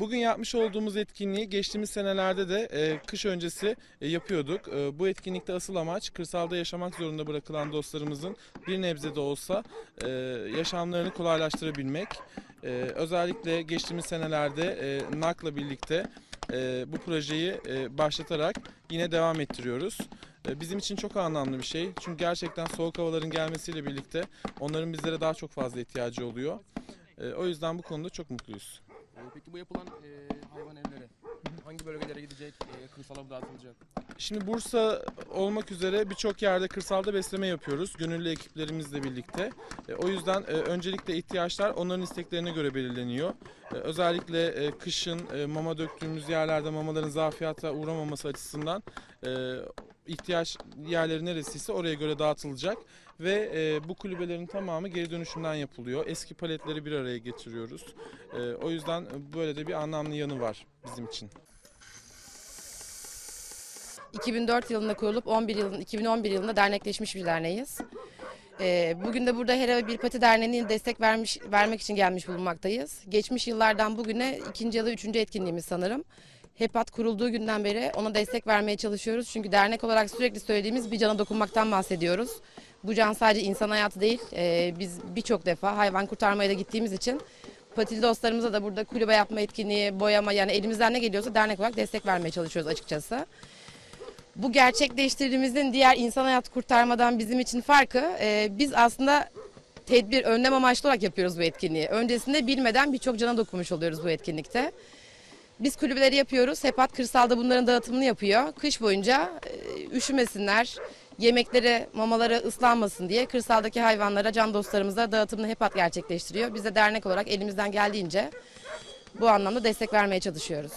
Bugün yapmış olduğumuz etkinliği geçtiğimiz senelerde de e, kış öncesi e, yapıyorduk. E, bu etkinlikte asıl amaç kırsalda yaşamak zorunda bırakılan dostlarımızın bir nebze de olsa e, yaşamlarını kolaylaştırabilmek. E, özellikle geçtiğimiz senelerde e, NAK'la birlikte e, bu projeyi e, başlatarak yine devam ettiriyoruz. E, Bizim için çok anlamlı bir şey. Çünkü gerçekten soğuk havaların gelmesiyle birlikte onların bizlere daha çok fazla ihtiyacı oluyor. E, O yüzden bu konuda çok mutluyuz. Ee, Peki bu yapılan e, hayvan evleri hangi bölgelere gidecek, e, kırsala mı dağıtılacak? Şimdi Bursa olmak üzere birçok yerde kırsalda besleme yapıyoruz. Gönüllü ekiplerimizle birlikte. E, O yüzden e, öncelikle ihtiyaçlar onların isteklerine göre belirleniyor. E, Özellikle e, kışın e, mama döktüğümüz yerlerde mamaların zafiyata uğramaması açısından e, ihtiyaç yerleri neresiyse oraya göre dağıtılacak. Ve e, bu kulübelerin tamamı geri dönüşümden yapılıyor. Eski paletleri bir araya getiriyoruz. E, O yüzden böyle de bir anlamlı yanı var bizim için. 2004 yılında kurulup 11 yılın 2011 yılında dernekleşmiş bir derneğiz. Ee, bugün de burada Hera Bir Pati Derneği'nin destek vermiş vermek için gelmiş bulunmaktayız. Geçmiş yıllardan bugüne ikinci ya da üçüncü etkinliğimiz sanırım. HEPAT kurulduğu günden beri ona destek vermeye çalışıyoruz. Çünkü dernek olarak sürekli söylediğimiz bir cana dokunmaktan bahsediyoruz. Bu can sadece insan hayatı değil. Ee, biz birçok defa hayvan kurtarmaya da gittiğimiz için Patili dostlarımıza da burada kulübe yapma etkinliği, boyama yani elimizden ne geliyorsa dernek olarak destek vermeye çalışıyoruz açıkçası. Bu gerçekleştirdiğimizin diğer insan hayatı kurtarmadan bizim için farkı e, biz aslında tedbir, önlem amaçlı olarak yapıyoruz bu etkinliği. Öncesinde bilmeden birçok cana dokunmuş oluyoruz bu etkinlikte. Biz kulübeleri yapıyoruz. Hepat kırsalda bunların dağıtımını yapıyor. Kış boyunca e, üşümesinler, yemekleri, mamaları ıslanmasın diye kırsaldaki hayvanlara, can dostlarımıza dağıtımını Hepat gerçekleştiriyor. Biz de dernek olarak elimizden geldiğince bu anlamda destek vermeye çalışıyoruz.